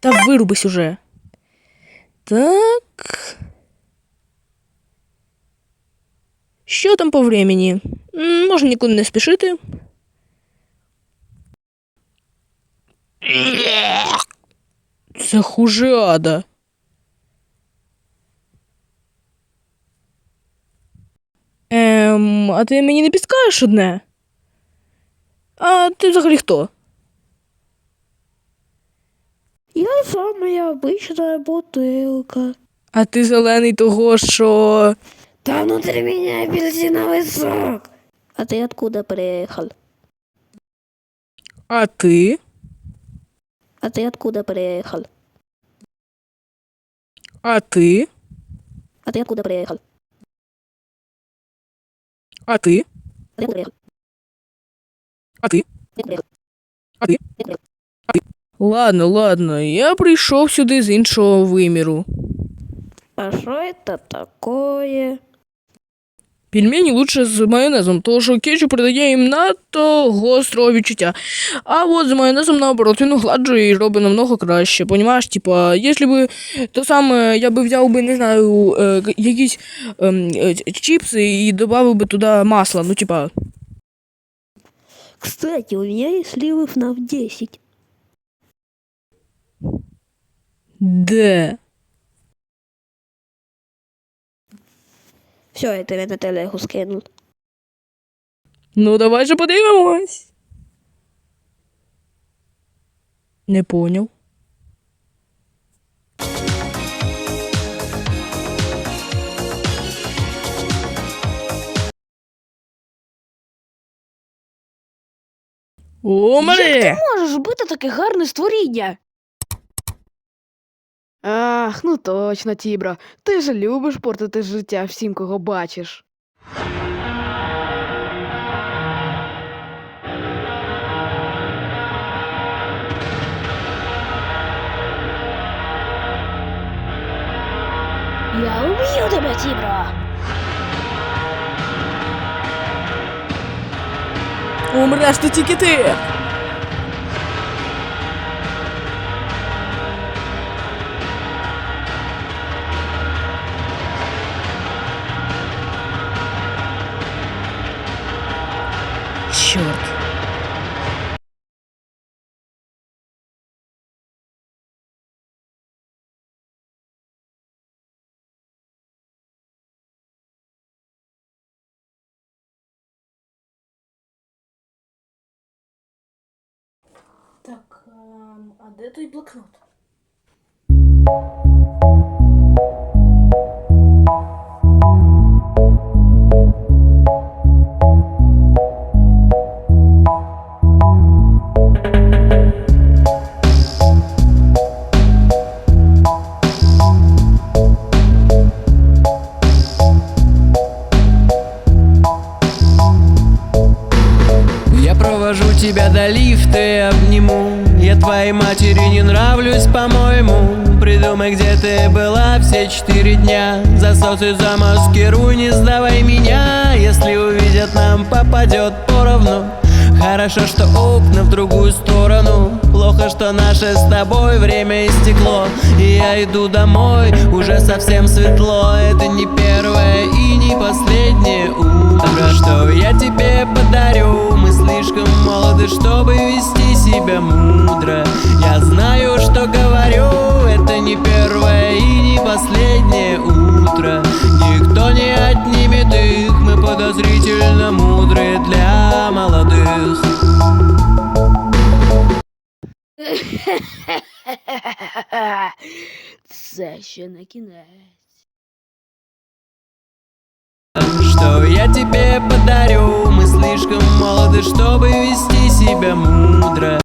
Та вирубись уже. Так. Що там по времени? М, Можна нікуди не спішити. Це хужада. Ем, а ти мені не підскажеш одне? А ти взагалі хто? Я самая обычная бутылка. А ти зелений того, що. Да внутри меня апельсиновый сок. А ты откуда приехал? А ти? А ты откуда приехал? А ти? А ты откуда приехал? А ти? А ты откуда приехал? А ти? Ты откуда приехал? А ти? Ты откуда приехал? Ладно, ладно, я прийшов сюди з іншого виміру. А что это такое? Пельмені лучше з майонезом, тому що кетчуп придає їм надто гострого відчуття. А от з майонезом, наоборот, він огладжує і робить намного краще. Понімаєш, типа, якщо б то саме я би взяв би, не знаю, е, к- якісь ем, е, чіпси і додав би туди масла. Ну, типа, Кстати, у меня есть сливы FNAF 10. Де? Все, это я на телегу скинул. Ну, давай же подивимось. Не поняв. О, Марі! можеш бити таке гарне створіння? Ах, ну точно, Тібро. Ти ж любиш портити життя всім, кого бачиш. Я убью тебя, Тибро! Умреш ти тільки ти! Чорт. Так, а де той блокнот? Тебя до лифта обниму. Я твоей матери не нравлюсь, по-моему. Придумай, где ты была все четыре дня. Засос и замаскируй, не сдавай меня. Если увидят, нам попадет поровну. Хорошо, что окна в другую сторону. Плохо, что наше с тобой время истекло. И я иду домой, уже совсем светло. Это не первое и не последнее утро Что я молоды, чтобы вести себя мудро. Я знаю, что говорю Это не первое и не последнее утро. Никто не отнимет их Мы подозрительно мудрые для молодых. Це ще. Что я тебе подарю Мы слишком молоды, чтобы вести себя мудро